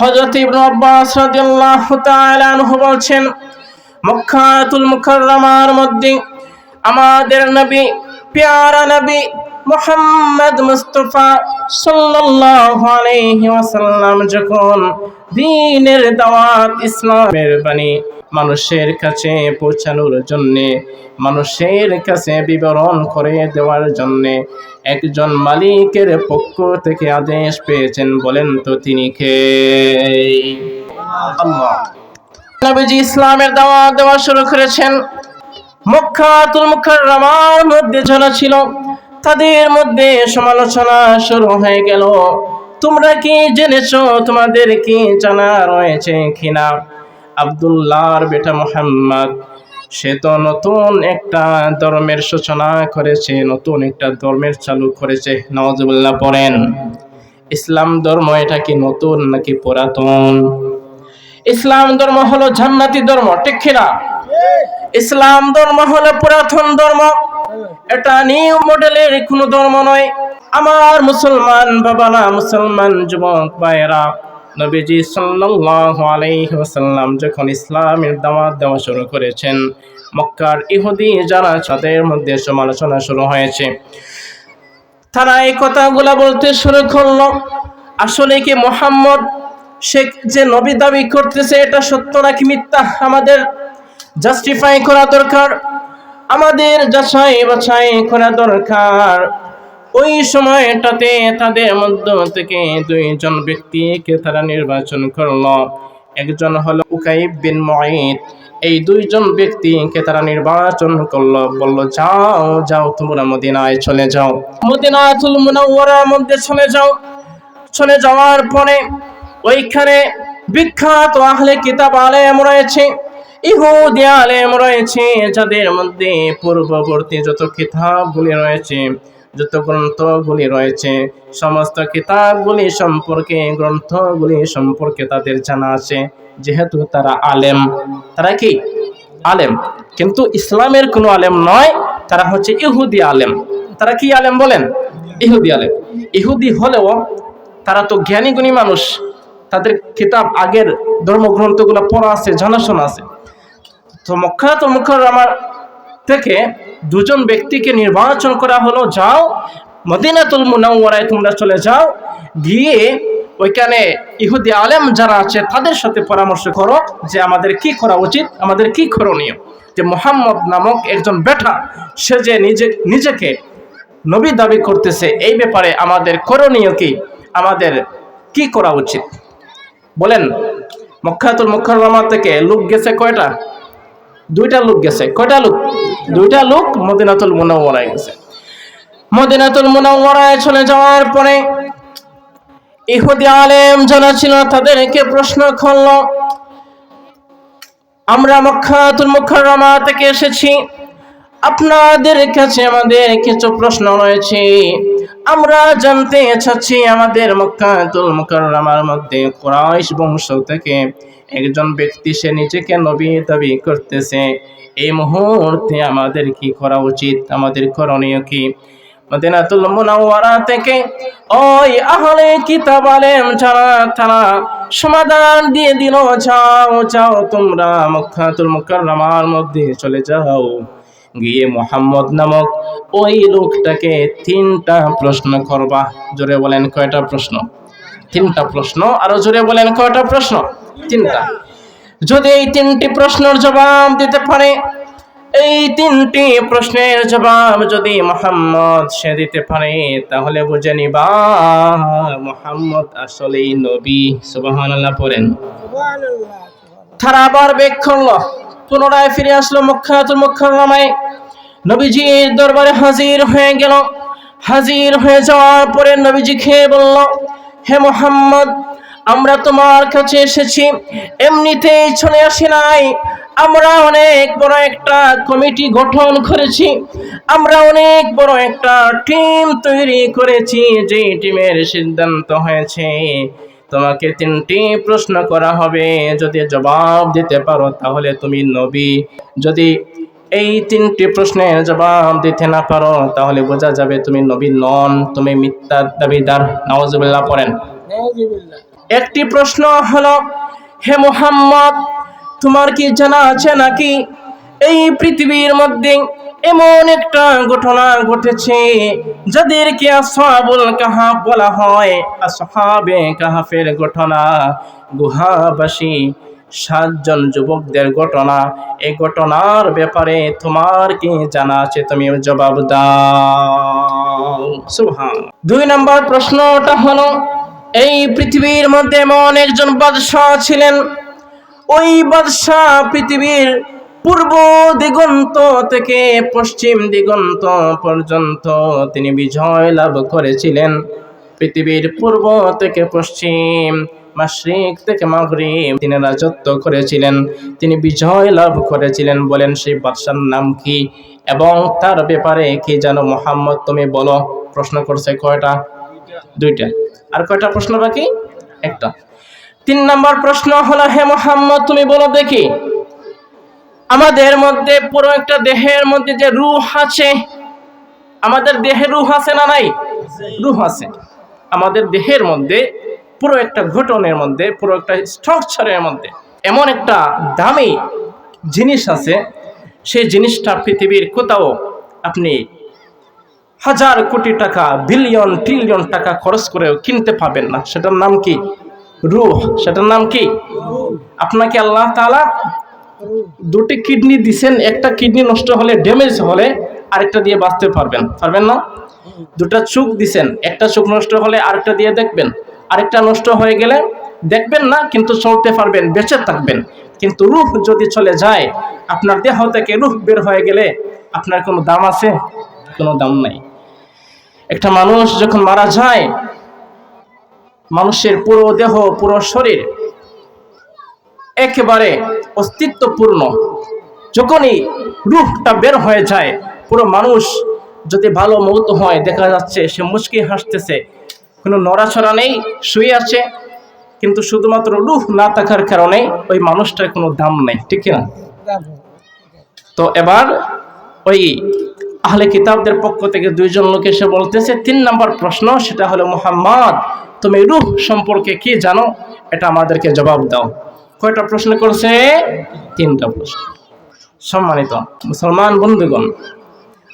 হযরত ইবনু আব্বাস রাদিয়াল্লাহু তাআলা আনহু বলছেন, মক্কাতুল মুকাররমার মধ্যে আমাদের নবী, প্যারা নবী মুহাম্মদ মুস্তাফা সাল্লাল্লাহু আলাইহি ওয়াসাল্লাম যখন দ্বীনের দাওয়াত ইসলামের বাণী মানুষের কাছে পৌঁছানোর জন্য, মানুষের কাছে বিবরণ করে দেওয়ার জন্য। একজন মালিকের পক্ষ থেকে আদেশ পেয়েছেন, বলেন তো তিনি কে? নবীজি ইসলামের দাওয়া দেওয়া শুরু করেছেন। মক্কাতুল মুকাররমার মধ্যে যারা ছিল, তাদের মধ্যে সমালোচনা শুরু হয়ে গেল। তোমরা কি জেনেছো তোমাদের কি জানা রয়েছে কিনা? আব্দুল্লাহর বেটা মোহাম্মদ, সে তো নতুন একটা ধর্মের সূচনা করেছে, নতুন একটা ধর্মের চালু করেছে। নওয়াজুল্লাহ পড়েন, ইসলাম ধর্ম এটা কি নতুন নাকি পুরাতন? ইসলাম ধর্ম হলো জান্নাতি ধর্ম, ঠিক কিনা? ইসলাম ধর্ম হলো পুরাতন ধর্ম, এটা নিউ মডেলের কোনো ধর্ম নয়। আমার মুসলমান বাবারা, মুসলমান যুবক ভাইয়েরা নবীজি সাল্লাল্লাহু আলাইহি ওয়াসাল্লাম যখন ইসলামের দাওয়াত দেওয়া শুরু করেছেন, মক্কার ইহুদি যারা, তাদের মধ্যে সমালোচনা শুরু হয়েছে। তারা এই কথাগুলা বলতে শুরু করল, আসলে কি মোহাম্মদ সে যে নবী দাবি করতেছে, এটা সত্য নাকি মিথ্যা? আমাদের জাস্টিফাই করা দরকার, আমাদের যাচাই বাছাই করা দরকার। ওই সময়টাতে তাদের মধ্য থেকে দুইজন ব্যক্তিকে তারা নির্বাচন করল। একজন হলো উকাইব বিন মঈদ। এই দুইজন ব্যক্তিকে তারা নির্বাচন করল। বলল, যাও যাও, তোমরা মদিনায় চলে যাও। মদিনাতুল মুনাওয়ারার মধ্যে চলে যাও। চলে যাওয়ার পরে ওইখানে বিখ্যাত আহলে কিতাব আলেম রয়েছে, ইহুদি আলেম রয়েছে, যাদের মধ্যে পূর্ববর্তী যত কিতাবগুলি রয়েছে যত গ্রন্থগুলি রয়েছে, সমস্ত কিতাবগুলি সম্পর্কে, গ্রন্থগুলি সম্পর্কে তাদের জানা আছে। যেহেতু তারা আলেম, তারা কি? আলেম। কিন্তু ইসলামের কোনো আলেম নয়, তারা হচ্ছে ইহুদি আলেম। তারা কি আলেম বলেন? ইহুদি আলেম। ইহুদি হলেও তারা তো জ্ঞানী গুণী মানুষ। তাদের কিতাব আগের ধর্মগ্রন্থগুলো পড়া আছে, জানাশোনা আছে। তো মক্কা তো মুখর আমার থেকে দুজন ব্যক্তিকে নির্বাচন করা হলো, যাও মদিনাতুল মুনাওয়ারায় তোমরা চলে যাও, গিয়ে ওইখানে ইহুদি আলেম যারা আছে তাদের সাথে পরামর্শ করো যে আমাদের কি করা উচিত, আমাদের কি করণীয়। যে মোহাম্মদ নামক একজন বেটা সে যে নিজে, নিজেকে নবী দাবি করতেছে, এই ব্যাপারে আমাদের করণীয় কি? আমাদের কি করা উচিত? বলেন, মক্কাতুল মুখাররমা থেকে লোক গেছে কয়টা? দুইটা লোক গেছে। কয়টা লোক? দুইটা লোক মদিনাতুল মুনাওয়ারায় গেছে। মদিনাতুল মুনাওয়ারায় চলে যাওয়ার পরে ইহুদি আলেম যারা ছিল তাদেরকে প্রশ্ন করল, আমরা মক্কাতুল মুখাররমা থেকে এসেছি। আপনাদের কাছে আমাদের কিছু প্রশ্ন রয়েছে। আমরা জানতে চাচ্ছি আমাদের মক্কাতুল মুকাররমার মধ্যে কুরাইশ বংশ থেকে একজন ব্যক্তি সে নিজেকে নবী দাবি করতেছে। এই মুহূর্তে আমাদের কি করা উচিত? আমাদের করণীয় কি? মদিনাতুল মুনাওয়ারা থেকে ওই আহলে কিতাব আলেম যারা, তারা সমাধান দিয়ে দিল, যাও যাও, তোমরা মক্কাতুল মুকাররমার মধ্যে চলে যাও। গিয়ে মোহাম্মদ নামক ওই লোকটাকে তিনটা প্রশ্ন করবা। জোরে বলেন কয়টা প্রশ্ন? তিনটা প্রশ্ন, আরও জোরে বলেন কয়টা প্রশ্ন? তিনটা। যদি এই তিনটি প্রশ্নের জবাব দিতে পারে, এই তিনটি প্রশ্নের জবাব যদি মোহাম্মদ সে দিতে পারে, তাহলে বুঝে নিবা, মোহাম্মদ আসলেই নবী। সুবহানাল্লাহ পড়েন। তারা আবার বেগ করল, পুনরায় ফিরে আসলো মক্কাতুল মুকাররমায়। নবীজির দরবারে হাজির হয়ে গেল। হাজির হয়ে যাওয়ার পরে নবীজি খেয়ে বলল, হে মোহাম্মদ আমরা তোমার কাছে এসেছি। এমনিতেই চলে আসি নাই। আমরা অনেক বড় একটা কমিটি গঠন করেছি। আমরা অনেক বড় একটা টিম তৈরি করেছি যে টিমের সিদ্ধান্ত হয়েছে। তোমাকে তিনটি প্রশ্ন করা হবে। যদি জবাব দিতে পারো তাহলে তুমি নবী। যদি এই তিনটি প্রশ্নের জবাব দিতে না পারো তাহলে বোঝা যাবে তুমি নবী নন। তুমি মিথ্যা দাবিদার। নওয়াজুবিল্লাহ পড়েন। একটি প্রশ্ন হলো, হে মোহাম্মদ, তোমার কি জানা আছে নাকি? এই পৃথিবীর মধ্যে এমন একটা ঘটনা ঘটেছে যাদেরকে আসহাবুল কাহাফ বলা হয় আসহাবে কাহাফের ঘটনা। গুহাবাসী, সাতজন যুবকদের ঘটনা। এই ঘটনার ব্যাপারে তোমার কি জানা আছে? তুমি জবাব দাও। দুই নম্বর প্রশ্নটা হলো এই পৃথিবীর মধ্যে এমন একজন বাদশাহ ছিলেন। ওই বাদশাহ পৃথিবীর পূর্ব দিগন্ত থেকে পশ্চিম দিগন্ত পর্যন্ত তিনি বিজয় লাভ করেছিলেন। পৃথিবীর পূর্ব থেকে পশ্চিম, মাশরিক থেকে মাগরিব তিনি রাজত্ব করেছিলেন। তিনি বিজয় লাভ করেছিলেন বলেন সেই বাদশার নাম কি এবং তার ব্যাপারে কি জানো? মোহাম্মদ, তুমি বলো। প্রশ্ন করছে কয়টা? দুইটা। আর কয়টা প্রশ্ন বাকি? একটা। তিন নম্বর প্রশ্ন হলো, হে মোহাম্মদ, তুমি বলো দেখি, আমাদের মধ্যে পুরো একটা দেহের মধ্যে যে রুহ আছে, আমাদের দেহে রুহ আছে না নাই? রুহ আছে। আমাদের দেহের মধ্যে পুরো একটা ঘটনের মধ্যে, পুরো একটা স্ট্রাকচারের মধ্যে এমন একটা দামি জিনিস আছে, সেই জিনিসটা পৃথিবীর কোথাও আপনি হাজার কোটি টাকা, বিলিয়ন, ট্রিলিয়ন টাকা খরচ করেও কিনতে পাবেন না। সেটার নাম কি? রুহ। সেটার নাম কি? আপনাকে আল্লাহ তাআলা দুটি কিডনি দিছেন, একটা কিডনি নষ্ট হলে, ড্যামেজ হলে আরেকটা দিয়ে বাঁচতে পারবেন। পারবেন না? দুটা চোখ দিছেন, একটা চোখ নষ্ট হলে আরেকটা দিয়ে দেখবেন। আরেকটা নষ্ট হয়ে গেলে দেখবেন না, কিন্তু চলতে পারবেন, বেঁচে থাকবেন। কিন্তু রূহ যদি চলে যায়, আপনার দেহ থেকে রূহ বের হয়ে গেলে আপনার কোনো দাম আছে? কোনো দাম নাই। একটা মানুষ যখন মারা যায় মানুষের পুরো দেহ পুরো শরীর একেবারে অস্তিত্বপূর্ণ। যখনই রূপটা বের হয়ে যায় পুরো মানুষ যদি ভালো মৌত হয় দেখা যাচ্ছে সে মুচকি হাসতেছে। কোনো নড়াছড়া নেই শুয়ে আছে কিন্তু শুধুমাত্র রূহ না থাকার কারণে ওই মানুষটার কোনো দাম নেই ঠিক না? তো এবার ওই আহলে কিতাবদের পক্ষ থেকে দুইজন লোক এসে বলতেছে, তিন নম্বর প্রশ্ন সেটা হলো, মোহাম্মদ, তুমি রুহ সম্পর্কে কি জানো? এটা আমাদেরকে জবাব দাও। কয়টা প্রশ্ন করছে? তিনটা প্রশ্ন। সম্মানিত মুসলমান বন্ধুগণ,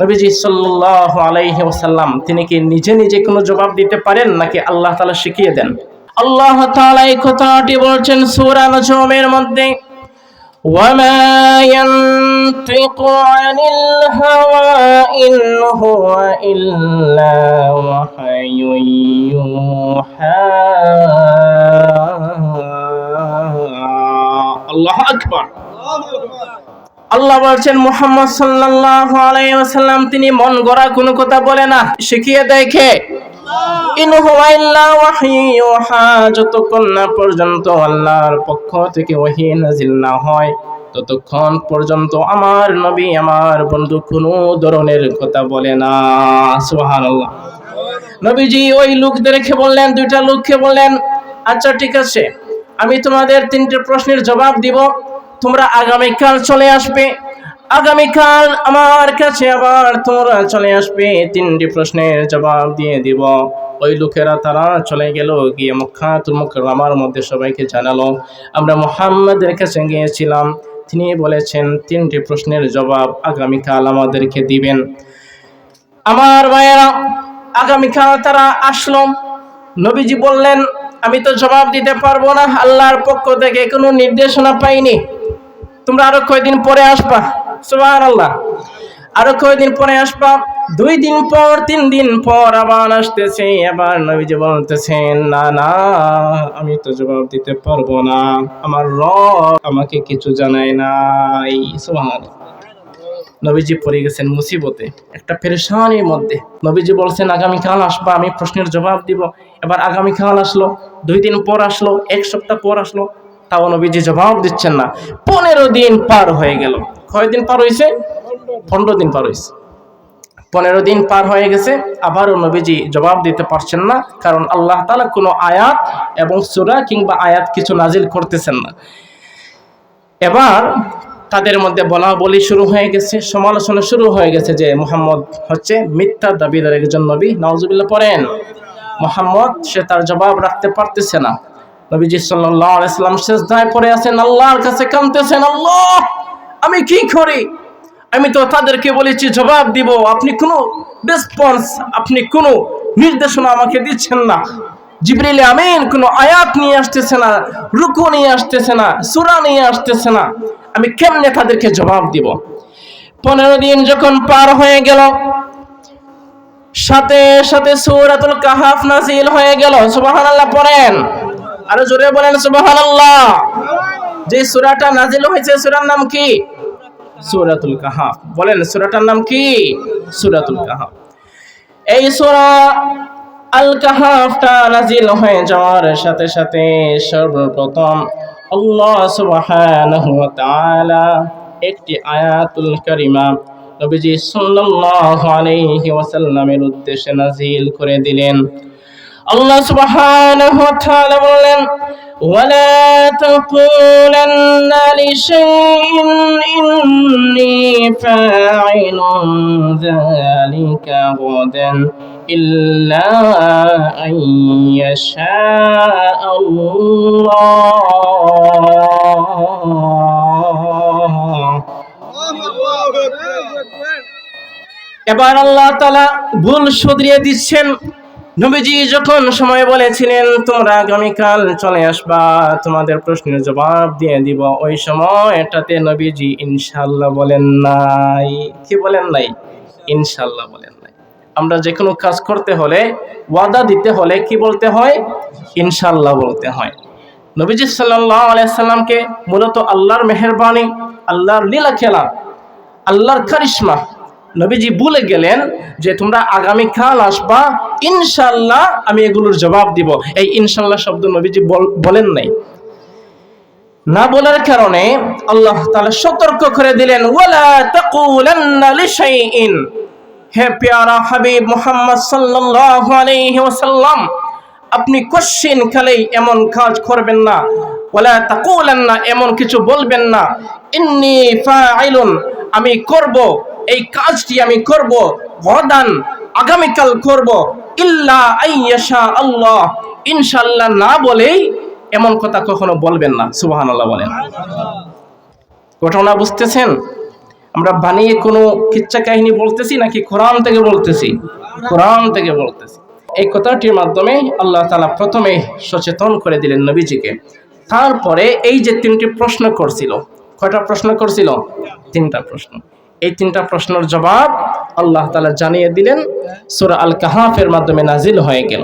নবীজি সাল্লাহ আলাইহি ওসাল্লাম তিনি কি নিজে নিজে কোনো জবাব দিতে পারেন নাকি আল্লাহ তালা শিখিয়ে দেন? আল্লাহ তালা এই কথাটি বলছেন সুরান জমের মধ্যে ওয়ামায়ান ينطق عن الهوى إن هو إلا وحي يوحى আল্লাহ আকবার আল্লাহ বলছেন মুহাম্মদ সাল্লাল্লাহু আলাইহি ওয়াসাল্লাম তিনি মন গড়া কোনো কথা বলে না শিখিয়ে দেখে ইন হুয়া ইল্লা ওয়াহী ইউহা যতক্ষণ না পর্যন্ত আল্লাহর পক্ষ থেকে ওহী নাজিল না হয় ততক্ষণ পর্যন্ত আমার নবী, আমার বন্ধু কোনো ধরনের কথা বলে না। সুবহানাল্লাহ। নবীজি ওই লোকদেরকে বললেন, দুইটা লোককে বললেন আচ্ছা ঠিক আছে, আমি তোমাদের তিনটে প্রশ্নের জবাব দিব। তোমরা আগামীকাল চলে আসবে। আগামীকাল আমার কাছে আবার তোমরা চলে আসবে, তিনটি প্রশ্নের জবাব দিয়ে দিব। ওই লোকেরা তারা চলে গেল, গিয়ে মুখাতুল মুকরমার মধ্যে সবাইকে জানালো। আমরা মুহাম্মাদের কাছে গিয়েছিলাম। তিনি বলেছেন, তিনটি প্রশ্নের জবাব আগামীকাল আমাদেরকে দিবেন। আমার ভাইয়েরা, আগামীকাল তারা আসলো। নবীজি বললেন, আমি তো জবাব দিতে পারব না, আল্লাহর পক্ষ থেকে কোনো নির্দেশনা পাইনি। তোমরা আরও কয়দিন পরে আসবা? সুবাহ আল্লাহ আরও কয়দিন পরে আসবা? দুই দিন পর, তিন দিন পর আবার আসতেছে, আবার নবীজি বলতেছেন, না না, আমি তো জবাব দিতে পারব না। আমার রব আমাকে কিছু জানায় নাই। সুবহানাল্লাহ। নবীজি পড়ে গেছেন মুসিবতে, একটা পেরেশানির মধ্যে। নবীজি বলছেন আগামীকাল আসবা, আমি প্রশ্নের জবাব দিব। এবার আগামীকাল আসলো, দুই দিন পর আসলো, এক সপ্তাহ পর আসলো, তাও নবীজি জবাব দিচ্ছেন না। পনেরো দিন পার হয়ে গেল। কয়দিন পার হয়েছে পনেরো দিন পার হয়েছে পনেরো দিন পার হয়ে গেছে, আবারও নবীজি জবাব দিতে পারছেন না, কারণ আল্লাহ তালা কোনো আয়াত এবং সুরা কিংবা আয়াত কিছু নাজিল করতেছেন না। এবার তাদের মধ্যে বলা বলি শুরু হয়ে গেছে, সমালোচনা শুরু হয়ে গেছে যে মোহাম্মদ হচ্ছে মিথ্যা দাবিদার একজন নবী। নওয়াজুবিল্লাহ পড়েন, মোহাম্মদ সে তার জবাব রাখতে পারতেছে না। নবীজি সাল্লাল্লাহু আলাইহি সাল্লাম সেজদায় পড়ে আছেন, আল্লাহর কাছে কাঁদতেছেন, আল্লাহ আমি কি করি? আমি তো তাদেরকে বলেছি, জবাব দিব। আপনি কোনো রেসপন্স আপনি কোনো নির্দেশনা আমাকে দিচ্ছেন না। জিবরিল আমিন কোনো আয়াত নিয়ে আসতেছে না, রুকু নিয়ে আসতেছে না, সুরা নিয়ে আসতেছে না। আমি কেমনে তাদেরকে জবাব দিব? পনেরো দিন যখন পার হয়ে গেল, সাথে সাথে সূরাতুল কাহাফ নাজিল হয়ে গেল। সুবহানাল্লাহ পড়েন। আরও জোরে বলেন, সুবহানাল্লাহ। যে সুরাটা নাজিল হয়েছে, সুরার নাম কি? সূরাতুল কাহাফ। বলেন, সূরাটার নাম কি? সূরাতুল কাহাফ। এই সূরা আল কাহাফটা নাজিল হয়ে যাওয়ার সাথে সাথে সর্বপ্রথম আল্লাহ সুবহানাহু ওয়া তাআলা একটি আয়াতুল কারিমা নবীজি সাল্লাল্লাহু আলাইহি ওয়াসাল্লামের উদ্দেশ্যে নাজিল করে দিলেন। আল্লাহ সুবহানাহু ওয়া তাআলা বললেন ولا تقولن لشيء إني فاعل ذلك غدا إلا أن يشاء الله এবার আল্লাহ তালা ভুল শুধরিয়ে দিচ্ছেন নবীজি যখন সময় বলেছিলেন, তোমরা আগামীকাল চলে আসবা, তোমাদের প্রশ্নের জবাব দিয়ে দিব। ওই সময় এটাতে নবীজি ইনশাল্লাহ বলেন নাই। কি বলেন নাই? ইনশাল্লাহ বলেন নাই। আমরা যে কোনো কাজ করতে হলে, ওয়াদা দিতে হলে কি বলতে হয়? ইনশাল্লাহ বলতে হয়। নবীজি সাল্লাহ আলাইসাল্লামকে মূলত আল্লাহর মেহরবানি, আল্লাহর লীলা খেলা আল্লাহর কারিশমা নবীজি বলে গেলেন যে তোমরা আগামীকাল আসবা ইনশাল্লাহ আমি এগুলোর জবাব দিব। এই ইনশাল্লাহ শব্দ নবীজি বল- বলেন নাই। না বলার কারণে আল্লাহ তাআলা সতর্ক করে দিলেন হে প্যারা হাবিব মোহাম্মদ ওয়াসাল্লাম, আপনি কোশ্চিন খালেই এমন কাজ করবেন না। ওয়ালা তাকুলান্না, এমন কিছু বলবেন না। ইন্নী ফাইলুন, আমি করব। এই কাজটি আমি করব গদান আগামীকাল করব, ইল্লা আইয়াশা আল্লাহ। ইনশাআল্লাহ না বলেই এমন কথা কখনো বলবেন না, সুবহানাল্লাহ বলেন। ঘটনা বুঝতেছেন? আমরা বানিয়ে কোনো কিচ্ছা কাহিনী বলতেছি নাকি কোরআন থেকে বলতেছি? কোরআন থেকে বলতেছি। এই কথাটির মাধ্যমে আল্লাহ তাআলা প্রথমে সচেতন করে দিলেন নবীজিকে। তারপরে এই যে তিনটি প্রশ্ন করছিল, কয়টা প্রশ্ন করছিল? তিনটা প্রশ্ন। এই তিনটা প্রশ্নের জবাব আল্লাহ তালা জানিয়ে দিলেন। সুরা আল কাহাফের মাধ্যমে নাজিল হয়ে গেল।